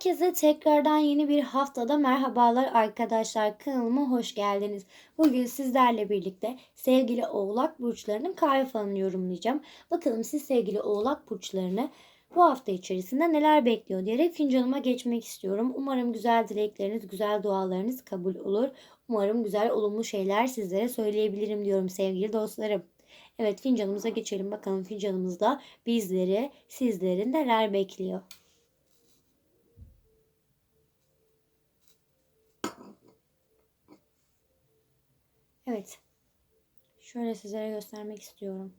Herkese tekrardan yeni bir haftada merhabalar arkadaşlar. Kanalıma hoş geldiniz. Bugün sizlerle birlikte sevgili oğlak burçlarının kahve falını yorumlayacağım. Bakalım siz sevgili oğlak burçlarını bu hafta içerisinde neler bekliyor diyerek fincanıma geçmek istiyorum. Umarım güzel dilekleriniz, güzel dualarınız kabul olur. Umarım güzel, olumlu şeyler sizlere söyleyebilirim diyorum sevgili dostlarım. Evet fincanımıza geçelim. Bakalım fincanımızda bizleri, sizleri neler bekliyor. Evet. Şöyle sizlere göstermek istiyorum.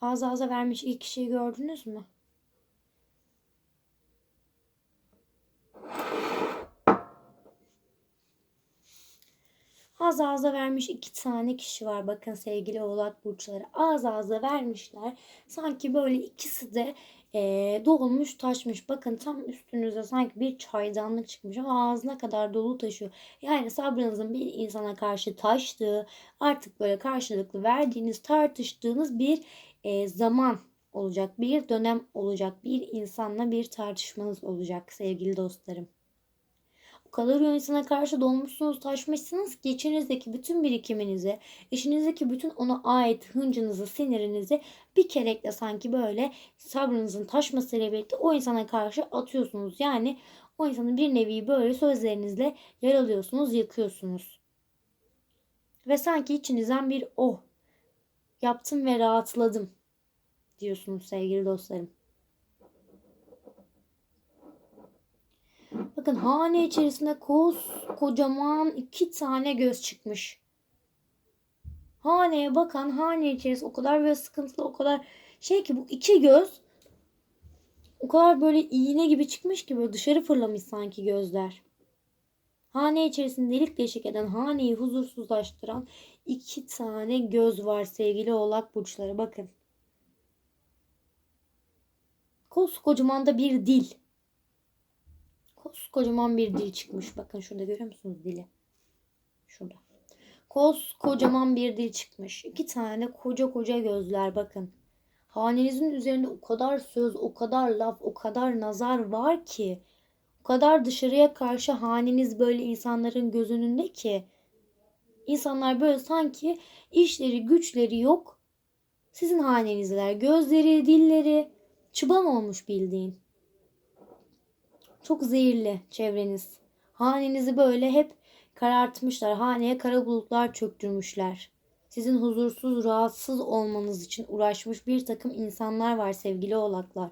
Ağza ağza vermiş ilk kişiyi gördünüz mü? Ağza ağza vermiş iki tane kişi var. Bakın sevgili oğlak burçları. Ağza ağza vermişler. Sanki böyle ikisi de e, dolmuş taşmış. Bakın tam üstünüze sanki bir çaydanlık çıkmış ama ağzına kadar dolu taşıyor. Yani sabrınızın bir insana karşı taştığı artık böyle karşılıklı verdiğiniz tartıştığınız bir e, zaman olacak. Bir dönem olacak. Bir insanla bir tartışmanız olacak sevgili dostlarım. O insana karşı dolmuşsunuz, taşmışsınız ki içinizdeki bütün birikiminizi, eşinizdeki bütün ona ait hıncınızı, sinirinizi bir kerekle sanki böyle sabrınızın taşmasıyla birlikte o insana karşı atıyorsunuz. Yani o insanı bir nevi böyle sözlerinizle yaralıyorsunuz, yıkıyorsunuz. Ve sanki içinizden bir oh yaptım ve rahatladım diyorsunuz sevgili dostlarım. Bakın hane içerisinde kocaman iki tane göz çıkmış. Haneye bakan hane içerisinde o kadar böyle sıkıntılı o kadar şey ki bu iki göz o kadar böyle iğne gibi çıkmış ki böyle dışarı fırlamış sanki gözler. Hane içerisinde delik deşik eden, haneyi huzursuzlaştıran iki tane göz var sevgili oğlak burçları. Bakın. Koskocaman da bir dil. Koskocaman bir dil çıkmış. Bakın şurada görüyor musunuz dili? Şurada. Koskocaman bir dil çıkmış. İki tane koca koca gözler bakın. Hanenizin üzerinde o kadar söz, o kadar laf, o kadar nazar var ki. O kadar dışarıya karşı haneniz böyle insanların göz önünde ki. İnsanlar böyle sanki işleri, güçleri yok. Sizin hanenizler. Gözleri, dilleri çıban olmuş bildiğin. Çok zehirli çevreniz. Hanenizi böyle hep karartmışlar. Haneye kara bulutlar çöktürmüşler. Sizin huzursuz, rahatsız olmanız için uğraşmış bir takım insanlar var sevgili oğlaklar.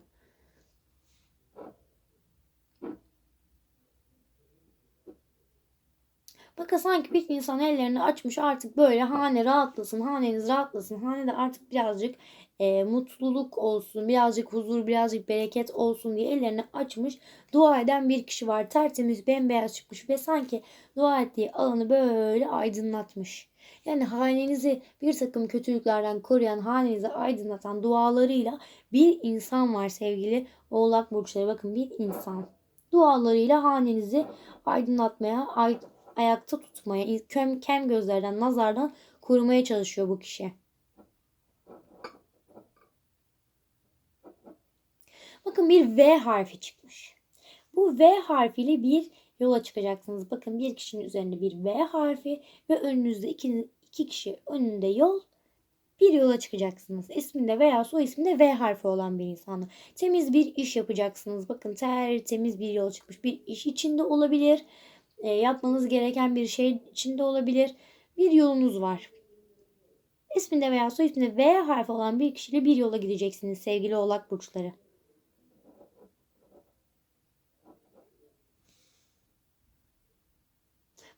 Bakın sanki bir insan ellerini açmış artık böyle hane rahatlasın, haneniz rahatlasın. Hanede artık birazcık e, mutluluk olsun, birazcık huzur, birazcık bereket olsun diye ellerini açmış. Dua eden bir kişi var. Tertemiz, bembeyaz çıkmış ve sanki dua ettiği alanı böyle aydınlatmış. Yani hanenizi bir takım kötülüklerden koruyan, hanenizi aydınlatan dualarıyla bir insan var sevgili oğlak burçları. Bakın bir insan. Dualarıyla hanenizi aydınlatmaya, ay ayakta tutmaya, kem, kem gözlerden, nazardan korumaya çalışıyor bu kişi. Bakın bir V harfi çıkmış. Bu V harfiyle bir yola çıkacaksınız. Bakın bir kişinin üzerinde bir V harfi ve önünüzde iki, iki kişi önünde yol bir yola çıkacaksınız. İsminde veya soy isminde V harfi olan bir insanla. Temiz bir iş yapacaksınız. Bakın tertemiz bir yol çıkmış. Bir iş içinde olabilir e, yapmanız gereken bir şey içinde olabilir. Bir yolunuz var. İsminde veya soy isminde V harfi olan bir kişiyle bir yola gideceksiniz sevgili oğlak burçları.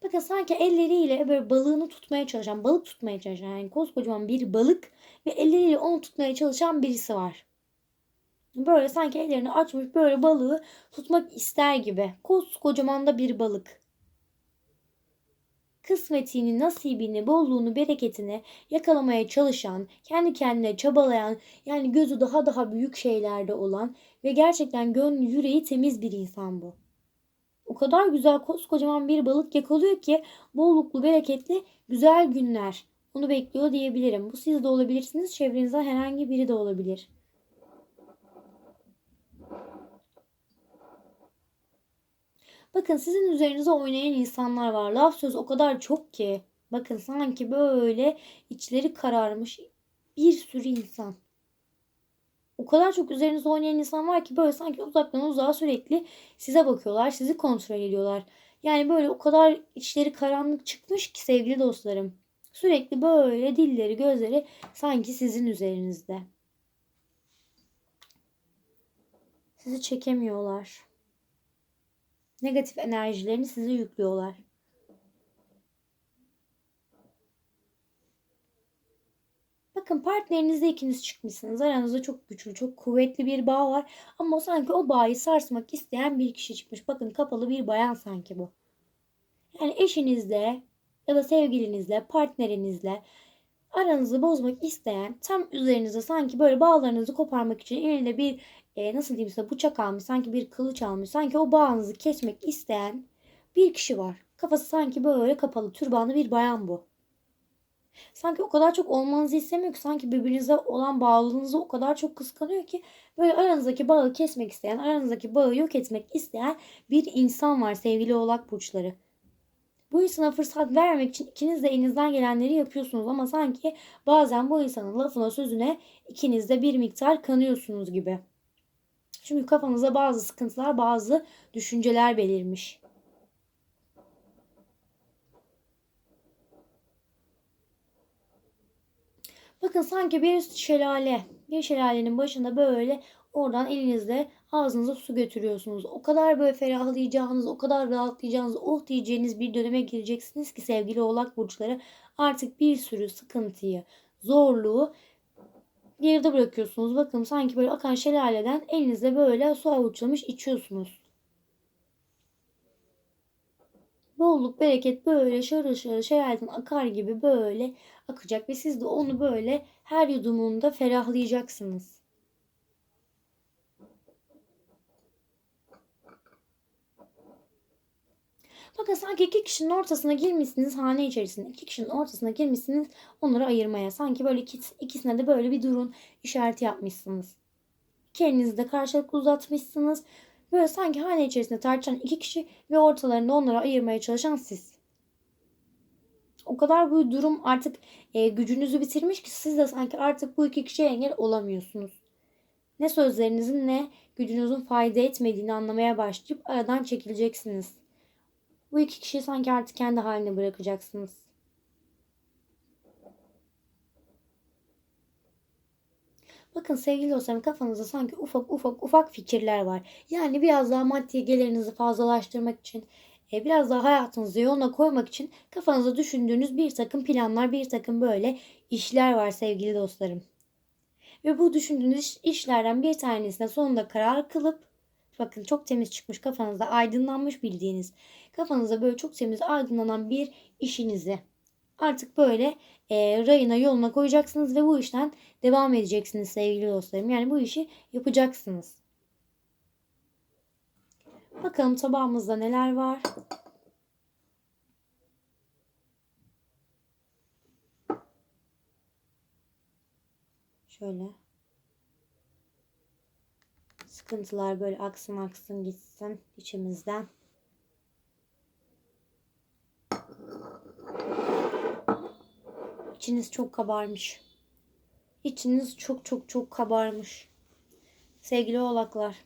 Bakın sanki elleriyle böyle balığını tutmaya çalışan, balık tutmaya çalışan yani koskocaman bir balık ve elleriyle onu tutmaya çalışan birisi var. Böyle sanki ellerini açmış böyle balığı tutmak ister gibi. Koskocaman da bir balık kısmetini, nasibini, bolluğunu, bereketini yakalamaya çalışan, kendi kendine çabalayan, yani gözü daha daha büyük şeylerde olan ve gerçekten gönlü, yüreği temiz bir insan bu. O kadar güzel koskocaman bir balık yakalıyor ki bolluklu bereketli güzel günler onu bekliyor diyebilirim. Bu siz de olabilirsiniz. Çevrenizde herhangi biri de olabilir. Bakın sizin üzerinize oynayan insanlar var. Laf söz o kadar çok ki. Bakın sanki böyle içleri kararmış bir sürü insan. O kadar çok üzerinize oynayan insan var ki böyle sanki uzaktan uzağa sürekli size bakıyorlar, sizi kontrol ediyorlar. Yani böyle o kadar içleri karanlık çıkmış ki sevgili dostlarım. Sürekli böyle dilleri, gözleri sanki sizin üzerinizde. Sizi çekemiyorlar. Negatif enerjilerini size yüklüyorlar. Bakın partnerinizle ikiniz çıkmışsınız. Aranızda çok güçlü, çok kuvvetli bir bağ var. Ama sanki o bağı sarsmak isteyen bir kişi çıkmış. Bakın kapalı bir bayan sanki bu. Yani eşinizle ya da sevgilinizle, partnerinizle aranızı bozmak isteyen tam üzerinize sanki böyle bağlarınızı koparmak için elinde bir e, nasıl diyeyim size bıçak almış, sanki bir kılıç almış, sanki o bağınızı kesmek isteyen bir kişi var. Kafası sanki böyle kapalı, türbanlı bir bayan bu. Sanki o kadar çok olmanızı istemiyor ki sanki birbirinize olan bağlılığınızı o kadar çok kıskanıyor ki böyle aranızdaki bağı kesmek isteyen, aranızdaki bağı yok etmek isteyen bir insan var sevgili oğlak burçları. Bu insana fırsat vermek için ikiniz de elinizden gelenleri yapıyorsunuz ama sanki bazen bu insanın lafına sözüne ikiniz de bir miktar kanıyorsunuz gibi. Çünkü kafanıza bazı sıkıntılar, bazı düşünceler belirmiş. Bakın sanki bir şelale, bir şelalenin başında böyle oradan elinizle ağzınıza su götürüyorsunuz. O kadar böyle ferahlayacağınız, o kadar rahatlayacağınız, oh diyeceğiniz bir döneme gireceksiniz ki sevgili oğlak burçları artık bir sürü sıkıntıyı, zorluğu geride bırakıyorsunuz. Bakın sanki böyle akan şelaleden elinizle böyle su avuçlamış içiyorsunuz. Bolluk, bereket böyle şarıl şarıl şelaleden akar gibi böyle akacak ve siz de onu böyle her yudumunda ferahlayacaksınız. Bakın sanki iki kişinin ortasına girmişsiniz hane içerisinde. iki kişinin ortasına girmişsiniz onları ayırmaya. Sanki böyle ikisine de böyle bir durun işareti yapmışsınız. Kendinizi de karşılıklı uzatmışsınız. Böyle sanki hane içerisinde tartışan iki kişi ve ortalarında onları ayırmaya çalışan siz. O kadar bu durum artık e, gücünüzü bitirmiş ki siz de sanki artık bu iki kişiye engel olamıyorsunuz. Ne sözlerinizin ne gücünüzün fayda etmediğini anlamaya başlayıp aradan çekileceksiniz. Bu iki kişiyi sanki artık kendi haline bırakacaksınız. Bakın sevgili dostlarım kafanızda sanki ufak ufak ufak fikirler var. Yani biraz daha maddi gelirinizi fazlalaştırmak için, e, biraz daha hayatınızı yoluna koymak için kafanızda düşündüğünüz bir takım planlar, bir takım böyle işler var sevgili dostlarım. Ve bu düşündüğünüz işlerden bir tanesine sonunda karar kılıp bakın çok temiz çıkmış kafanızda aydınlanmış bildiğiniz kafanızda böyle çok temiz aydınlanan bir işinizi artık böyle e, rayına yoluna koyacaksınız ve bu işten devam edeceksiniz sevgili dostlarım. Yani bu işi yapacaksınız. Bakalım tabağımızda neler var. Şöyle. Sıkıntılar böyle aksın aksın gitsin içimizden. İçiniz çok kabarmış. İçiniz çok çok çok kabarmış. Sevgili oğlaklar.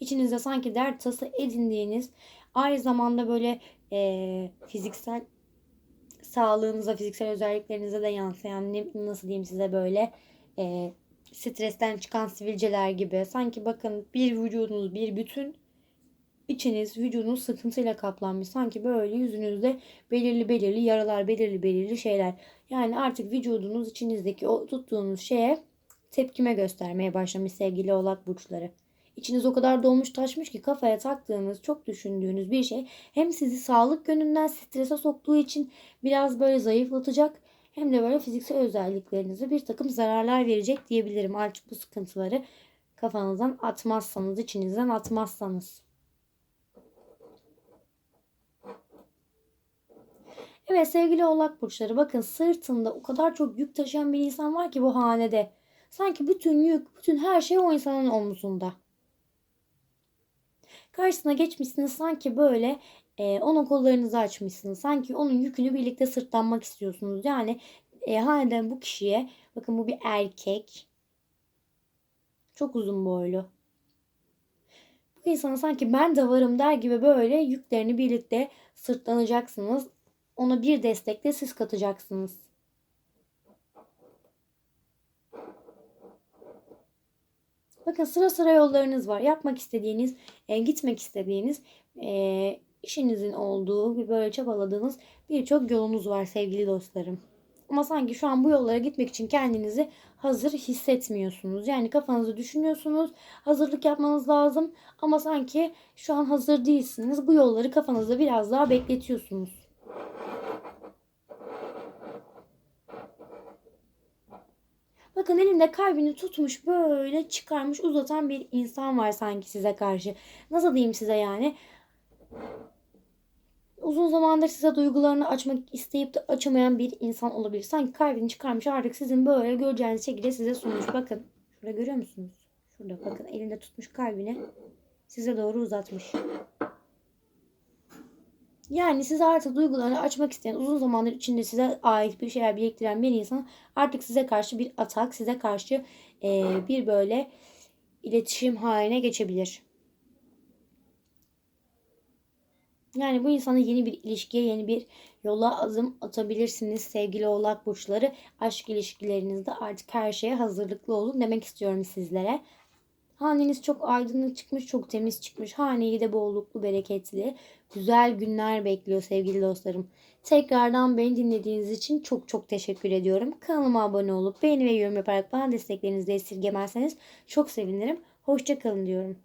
İçinizde sanki dert tası edindiğiniz aynı zamanda böyle e, fiziksel sağlığınıza, fiziksel özelliklerinize de yansıyan ne, nasıl diyeyim size böyle e, stresten çıkan sivilceler gibi. Sanki bakın bir vücudunuz bir bütün içiniz vücudunuz sıkıntıyla kaplanmış. Sanki böyle yüzünüzde belirli belirli yaralar, belirli belirli şeyler. Yani artık vücudunuz içinizdeki o tuttuğunuz şeye tepkime göstermeye başlamış sevgili oğlak burçları. İçiniz o kadar dolmuş taşmış ki kafaya taktığınız, çok düşündüğünüz bir şey hem sizi sağlık yönünden strese soktuğu için biraz böyle zayıflatacak hem de böyle fiziksel özelliklerinize bir takım zararlar verecek diyebilirim. Artık bu sıkıntıları kafanızdan atmazsanız, içinizden atmazsanız. Evet sevgili oğlak burçları bakın sırtında o kadar çok yük taşıyan bir insan var ki bu hanede. Sanki bütün yük, bütün her şey o insanın omzunda. Karşısına geçmişsiniz sanki böyle e, onun kollarınızı açmışsınız. Sanki onun yükünü birlikte sırtlanmak istiyorsunuz. Yani e, halen bu kişiye bakın bu bir erkek. Çok uzun boylu. Bu insana sanki ben de varım der gibi böyle yüklerini birlikte sırtlanacaksınız. Ona bir destek de siz katacaksınız. Bakın sıra sıra yollarınız var. Yapmak istediğiniz, e, gitmek istediğiniz, e, işinizin olduğu, bir böyle çabaladığınız birçok yolunuz var sevgili dostlarım. Ama sanki şu an bu yollara gitmek için kendinizi hazır hissetmiyorsunuz. Yani kafanızı düşünüyorsunuz, hazırlık yapmanız lazım ama sanki şu an hazır değilsiniz. Bu yolları kafanızda biraz daha bekletiyorsunuz. Bakın elinde kalbini tutmuş böyle çıkarmış uzatan bir insan var sanki size karşı. Nasıl diyeyim size yani? Uzun zamandır size duygularını açmak isteyip de açamayan bir insan olabilir. Sanki kalbini çıkarmış artık sizin böyle göreceğiniz şekilde size sunmuş. Bakın şurada görüyor musunuz? Şurada bakın elinde tutmuş kalbini size doğru uzatmış. Yani size artık duygularını açmak isteyen, uzun zamandır içinde size ait bir şeyler biriktiren bir insan artık size karşı bir atak, size karşı e, bir böyle iletişim haline geçebilir. Yani bu insana yeni bir ilişkiye, yeni bir yola adım atabilirsiniz sevgili oğlak burçları. Aşk ilişkilerinizde artık her şeye hazırlıklı olun demek istiyorum sizlere. Haneniz çok aydınlık çıkmış, çok temiz çıkmış. Haneyi de bolluklu, bereketli, güzel günler bekliyor sevgili dostlarım. Tekrardan beni dinlediğiniz için çok çok teşekkür ediyorum. Kanalıma abone olup beğeni ve yorum yaparak bana desteklerinizi de esirgemezseniz çok sevinirim. Hoşçakalın diyorum.